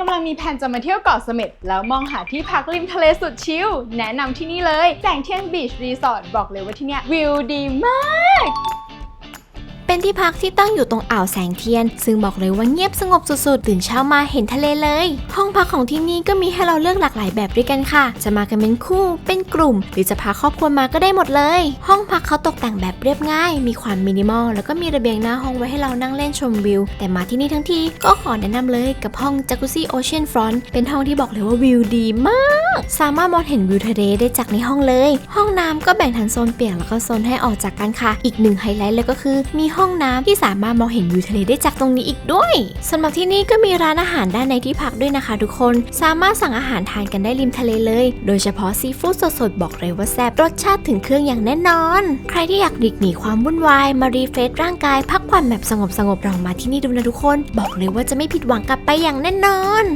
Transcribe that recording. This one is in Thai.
กำลังมีแผนจะมาเที่ยวเกาะเสม็ดแล้วมองหาที่พักริมทะเลสุดชิล แนะนำที่นี่เลยแสงเทียนบีชรีสอร์ทบอกเลยว่าที่เนี่ยวิวดีมาก เป็นที่พักที่ตั้งอยู่ตรงอ่าวแสงเทียน ซึ่งบอกเลยว่าเงียบสงบสุดๆตื่นเช้ามาเห็นทะเลเลย ห้องพักของที่นี่ก็มีให้เราเลือกหลากหลายแบบด้วยกันค่ะ จะมากันเป็นคู่ เป็นกลุ่ม หรือจะพาครอบครัวมาก็ได้หมดเลย ห้องพักเขาตกแต่งแบบเรียบง่าย มีความมินิมอลแล้วก็มีระเบียงหน้าห้องไว้ให้เรานั่งเล่นชมวิว แต่มาที่นี่ทั้งทีก็ขอแนะนำเลยกับห้องจากุซี่โอเชียนฟรอนต์เป็นห้องที่บอกเลยว่าวิวดีมาก สามารถมองเห็นวิวทะเลได้จากในห้องเลย ห้องน้ำก็แบ่งทั้งโซนเปียกแล้วก็โซนให้ออกจากกันค่ะ อีกหนึ่งไฮไลท์เลยก็คือ มีห้องน้ำที่สามารถมองเห็นวิวทะเลได้จากตรงนี้อีกด้วยสำหรับที่นี่ก็มีร้านอาหารด้านในที่พักด้วยนะคะ ทุกคน สามารถสั่งอาหารทานกันได้ริมทะเลเลย โดยเฉพาะซีฟู้ดสดๆบอกเลยว่าแซ่บรสชาติถึงเครื่องอย่างแน่นอน ใครที่อยากหลีกหนีความวุ่นวายมารีเฟรชร่างกาย พักผ่อนแบบสงบๆลองมาที่นี่ดูนะทุกคน บอกเลยว่าจะไม่ผิดหวังกลับไปอย่างแน่นอน